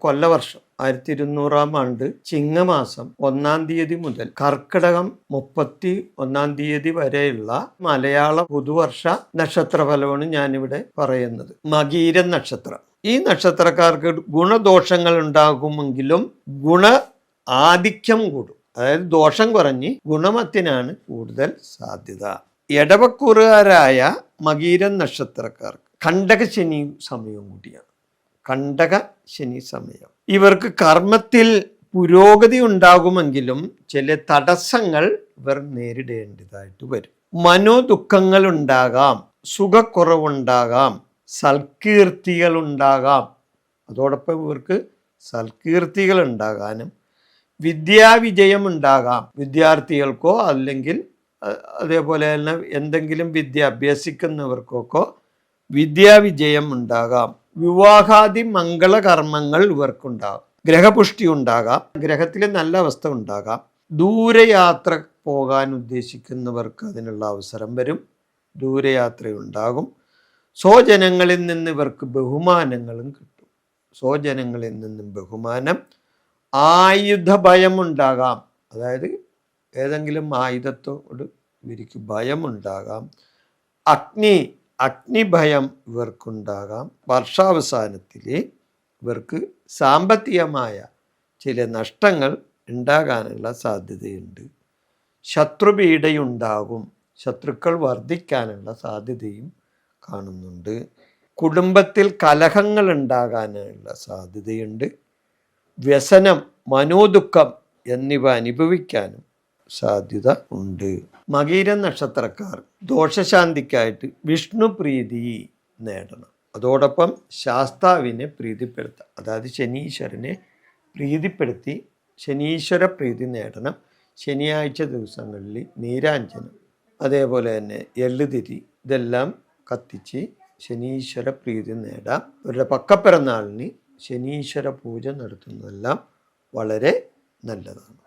കൊല്ലവർഷം ആയിരത്തി ഇരുന്നൂറാം ആണ്ട് ചിങ്ങമാസം ഒന്നാം തീയതി മുതൽ കർക്കിടകം മുപ്പത്തി ഒന്നാം തീയതി വരെയുള്ള മലയാള പുതുവർഷ നക്ഷത്രഫലമാണ് ഞാനിവിടെ പറയുന്നത്. മകീരൻ നക്ഷത്രം. ഈ നക്ഷത്രക്കാർക്ക് ഗുണദോഷങ്ങൾ ഉണ്ടാകുമെങ്കിലും ഗുണ ആധിക്യം കൂടും. അതായത് ദോഷം കുറഞ്ഞ് ഗുണമത്തിനാണ് കൂടുതൽ സാധ്യത. ഇടവക്കൂറുകാരായ മകീരൻ നക്ഷത്രക്കാർക്ക് കണ്ടക ശനി സമയവും കൂടിയാണ്. കണ്ടക ശനി സമയം. ഇവർക്ക് കർമ്മത്തിൽ പുരോഗതി ഉണ്ടാകുമെങ്കിലും ചില തടസ്സങ്ങൾ ഇവർ നേരിടേണ്ടതായിട്ട് വരും. മനോദുഃഖങ്ങൾ ഉണ്ടാകാം സുഖക്കുറവുണ്ടാകാം സൽകീർത്തികൾ ഉണ്ടാകാം. അതോടൊപ്പം ഇവർക്ക് സൽകീർത്തികൾ ഉണ്ടാകാനും വിദ്യാവിജയം ഉണ്ടാകാം. വിദ്യാർത്ഥികൾക്കോ അല്ലെങ്കിൽ അതേപോലെ തന്നെ എന്തെങ്കിലും വിദ്യ അഭ്യസിക്കുന്നവർക്കൊക്കെ വിദ്യാവിജയം ഉണ്ടാകാം. വിവാഹാദി മംഗളകർമ്മങ്ങൾ ഇവർക്കുണ്ടാകും. ഗ്രഹപുഷ്ടി ഉണ്ടാകാം. ഗ്രഹത്തിലെ നല്ല അവസ്ഥ ഉണ്ടാകാം. ദൂരയാത്ര പോകാൻ ഉദ്ദേശിക്കുന്നവർക്ക് അതിനുള്ള അവസരം വരും. ദൂരയാത്രയുണ്ടാകും സ്വജനങ്ങളിൽ നിന്ന് ഇവർക്ക് ബഹുമാനങ്ങളും കിട്ടും. സ്വജനങ്ങളിൽ നിന്നും ബഹുമാനം ആയുധ ഭയം ഉണ്ടാകാം അതായത് ഏതെങ്കിലും ആയുധത്തോട് ഇവർക്ക് ഭയമുണ്ടാകാം. അഗ്നി അഗ്നിഭയം ഇവർക്കുണ്ടാകാം. വർഷാവസാനത്തിൽ ഇവർക്ക് സാമ്പത്തികമായ ചില നഷ്ടങ്ങൾ ഉണ്ടാകാനുള്ള സാധ്യതയുണ്ട്. ശത്രുപീഡയുണ്ടാകും. ശത്രുക്കൾ വർദ്ധിക്കാനുള്ള സാധ്യതയും കാണുന്നുണ്ട്. കുടുംബത്തിൽ കലഹങ്ങൾ ഉണ്ടാകാനുള്ള സാധ്യതയുണ്ട്. വ്യസനം മനോദുഃഖം എന്നിവ അനുഭവിക്കാനും സാധ്യത ഉണ്ട്. മകീര നക്ഷത്രക്കാർ ദോഷശാന്തിക്കായിട്ട് വിഷ്ണു പ്രീതി നേടണം. അതോടൊപ്പം ശാസ്താവിനെ പ്രീതിപ്പെടുത്താം അതായത് ശനീശ്വരനെ പ്രീതിപ്പെടുത്തി ശനീശ്വര പ്രീതി നേടണം. ശനിയാഴ്ച ദിവസങ്ങളിൽ നീരാഞ്ജനം അതേപോലെ തന്നെ എള്ളുതിരി ഇതെല്ലാം കത്തിച്ച് ശനീശ്വര പ്രീതി നേടാം. അവരുടെ പക്കപ്പിറന്നാളിന് ശനീശ്വര പൂജ നടത്തുന്നതെല്ലാം വളരെ നല്ലതാണ്.